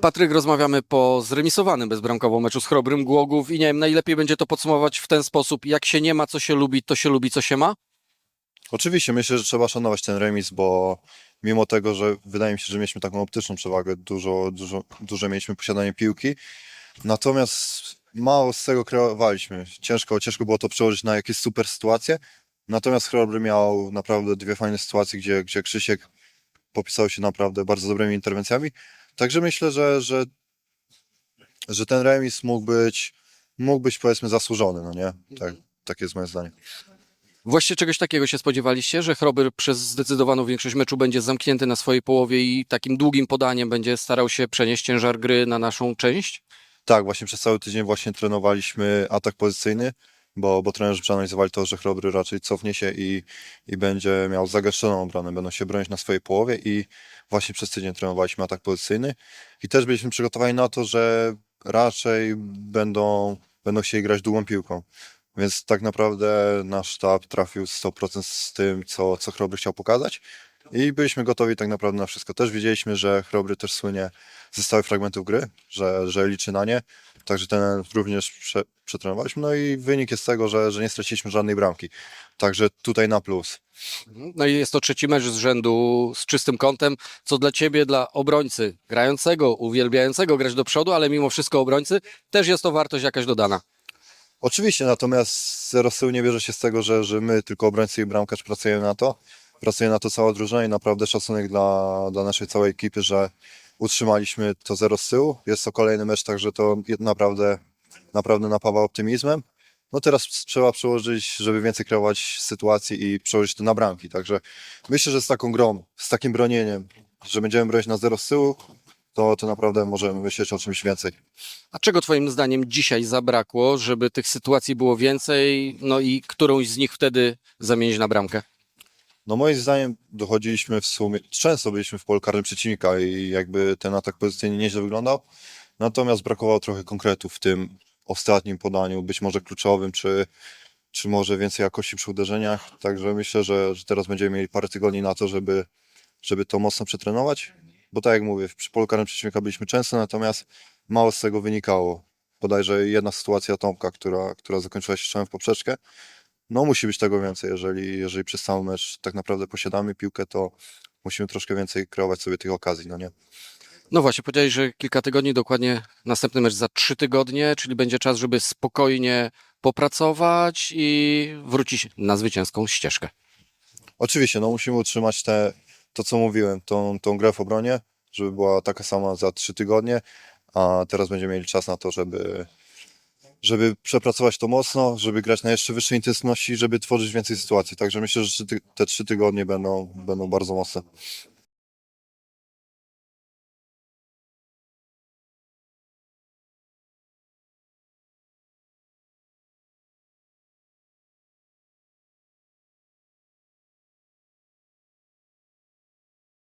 Patryk, rozmawiamy po zremisowanym bezbramkowo meczu z Chrobrym Głogów i nie wiem, najlepiej będzie to podsumować w ten sposób, jak się nie ma, co się lubi, to się lubi, co się ma? Oczywiście myślę, że trzeba szanować ten remis, bo mimo tego, że wydaje mi się, że mieliśmy taką optyczną przewagę, dużo, dużo, duże mieliśmy posiadanie piłki, natomiast mało z tego kreowaliśmy. Ciężko, ciężko było to przełożyć na jakieś super sytuacje, natomiast Chrobry miał naprawdę dwie fajne sytuacje, gdzie, gdzie Krzysiek popisał się naprawdę bardzo dobrymi interwencjami, także myślę, że, że, że ten remis mógł być, mógł być powiedzmy zasłużony, no nie? Tak, tak jest moje zdanie. Właściwie czegoś takiego się spodziewaliście, że Chrobry przez zdecydowaną większość meczu będzie zamknięty na swojej połowie i takim długim podaniem będzie starał się przenieść ciężar gry na naszą część? Tak, właśnie przez cały tydzień właśnie trenowaliśmy atak pozycyjny, bo, bo trenerzy przeanalizowali to, że Chrobry raczej cofnie się i, i będzie miał zagęszczoną obronę, będą się bronić na swojej połowie i właśnie przez tydzień trenowaliśmy atak pozycyjny i też byliśmy przygotowani na to, że raczej będą, będą chcieli grać długą piłką. Więc tak naprawdę nasz sztab trafił 100% z tym, co, co Chrobry chciał pokazać i byliśmy gotowi tak naprawdę na wszystko. Też wiedzieliśmy, że Chrobry też słynie ze stałych fragmentów gry, że, że liczy na nie. Także ten również prze, przetrenowaliśmy. No i wynik jest tego, że, że nie straciliśmy żadnej bramki. Także tutaj na plus. No i jest to trzeci mecz z rzędu z czystym kątem, co dla ciebie, dla obrońcy grającego, uwielbiającego grać do przodu, ale mimo wszystko obrońcy, też jest to wartość jakaś dodana. Oczywiście, natomiast zero tyłu nie bierze się z tego, że, że my, tylko obrońcy i bramkarz pracujemy na to. Pracuje na to cała drużyna i naprawdę szacunek dla, dla naszej całej ekipy, że utrzymaliśmy to zero z tyłu. Jest to kolejny mecz, także to naprawdę, naprawdę napawa optymizmem. No teraz trzeba przełożyć, żeby więcej kreować sytuacji i przełożyć to na bramki. Także myślę, że z taką grą, z takim bronieniem, że będziemy bronić na zero z tyłu, to, to naprawdę możemy myśleć o czymś więcej. A czego twoim zdaniem dzisiaj zabrakło, żeby tych sytuacji było więcej, no i którąś z nich wtedy zamienić na bramkę? No moim zdaniem dochodziliśmy w sumie, często byliśmy w polu karnym przeciwnika i jakby ten atak pozycyjnie nieźle wyglądał, natomiast brakowało trochę konkretów w tym ostatnim podaniu, być może kluczowym, czy, czy może więcej jakości przy uderzeniach, także myślę, że, że teraz będziemy mieli parę tygodni na to, żeby, żeby to mocno przetrenować, bo tak jak mówię, przy polu karnym przeciwnika byliśmy często, natomiast mało z tego wynikało. Bodajże jedna sytuacja Tomka, która, która zakończyła się strzałem w poprzeczkę, no musi być tego więcej, jeżeli, jeżeli przez cały mecz tak naprawdę posiadamy piłkę, to musimy troszkę więcej kreować sobie tych okazji, no nie? No właśnie, powiedziałeś, że kilka tygodni, dokładnie następny mecz za trzy tygodnie, czyli będzie czas, żeby spokojnie popracować i wrócić na zwycięską ścieżkę. Oczywiście, no musimy utrzymać te, to co mówiłem, tą, tą grę w obronie, żeby była taka sama za trzy tygodnie, a teraz będziemy mieli czas na to, żeby, żeby przepracować to mocno, żeby grać na jeszcze wyższej intensywności, żeby tworzyć więcej sytuacji. Także myślę, że te trzy tygodnie będą, będą bardzo mocne.